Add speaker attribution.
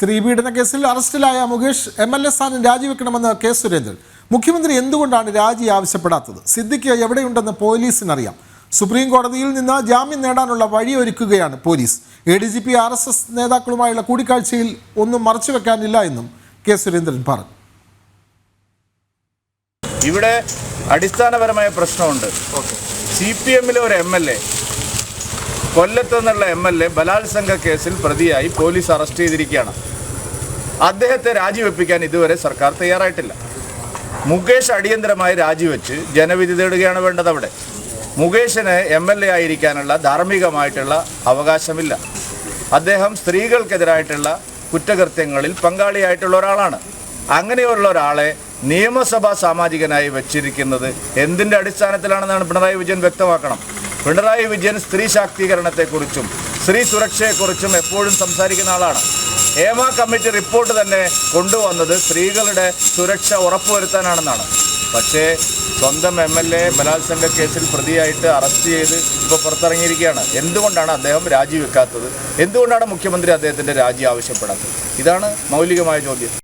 Speaker 1: സ്ത്രീപീഡന കേസിൽ അറസ്റ്റിലായ Mukesh M L A സ്ഥാനം രാജിവെക്കണമെന്ന് കെ സുരേന്ദ്രൻ. മുഖ്യമന്ത്രി എന്തുകൊണ്ടാണ് രാജി ആവശ്യപ്പെടാത്തത്? സിദ്ദിഖ് എവിടെയുണ്ടെന്ന് പോലീസിനറിയാം. സുപ്രീം കോടതിയിൽ നിന്ന് ജാമ്യം നേടാനുള്ള വഴിയൊരുക്കുകയാണ് police. A D G P R S S നേതാക്കളുമായുള്ള കൂടിക്കാഴ്ചയിൽ ഒന്നും മറച്ചുവെക്കാനില്ല എന്നും കെ സുരേന്ദ്രൻ പറഞ്ഞു.
Speaker 2: ഇവിടെ അടിസ്ഥാനപരമായ പ്രശ്നമുണ്ട്. സി പി എമ്മിലെ ഒരു എം എൽ എ കൊല്ലത്ത് നിന്നുള്ള എം എൽ എ ബലാത്സംഗ കേസിൽ പ്രതിയായി പോലീസ് അറസ്റ്റ് ചെയ്തിരിക്കുകയാണ്. അദ്ദേഹത്തെ രാജിവെപ്പിക്കാൻ ഇതുവരെ സർക്കാർ തയ്യാറായിട്ടില്ല. മുകേഷ് അടിയന്തരമായി രാജിവെച്ച് ജനവിധി തേടുകയാണ് വേണ്ടത് അവിടെ. മുകേഷിന് എം എൽ എ ആയിരിക്കാനുള്ള ധാർമ്മികമായിട്ടുള്ള അവകാശമില്ല. അദ്ദേഹം സ്ത്രീകൾക്കെതിരായിട്ടുള്ള കുറ്റകൃത്യങ്ങളിൽ പങ്കാളിയായിട്ടുള്ള ഒരാളാണ്. അങ്ങനെയുള്ള ഒരാളെ നിയമസഭാ സാമാജികനായി വെച്ചിരിക്കുന്നത് എന്തിന്റെ അടിസ്ഥാനത്തിലാണെന്നാണ് പിണറായി വിജയൻ വ്യക്തമാക്കണം. പിണറായി വിജയൻ സ്ത്രീ ശാക്തീകരണത്തെക്കുറിച്ചും സ്ത്രീ സുരക്ഷയെക്കുറിച്ചും എപ്പോഴും സംസാരിക്കുന്ന ആളാണ്. ഏമ കമ്മിറ്റി റിപ്പോർട്ട് തന്നെ കൊണ്ടുവന്നത് സ്ത്രീകളുടെ സുരക്ഷ ഉറപ്പുവരുത്താനാണെന്നാണ്. പക്ഷേ സ്വന്തം എം എൽ എ ബലാത്സംഗ കേസിൽ പ്രതിയായിട്ട് അറസ്റ്റ് ചെയ്ത് ഇപ്പോൾ പുറത്തിറങ്ങിയിരിക്കുകയാണ്. എന്തുകൊണ്ടാണ് അദ്ദേഹം രാജിവെക്കാത്തത്? എന്തുകൊണ്ടാണ് മുഖ്യമന്ത്രി അദ്ദേഹത്തിന്റെ രാജി ആവശ്യപ്പെടാത്തത്? ഇതാണ് മൗലികമായ ചോദ്യം.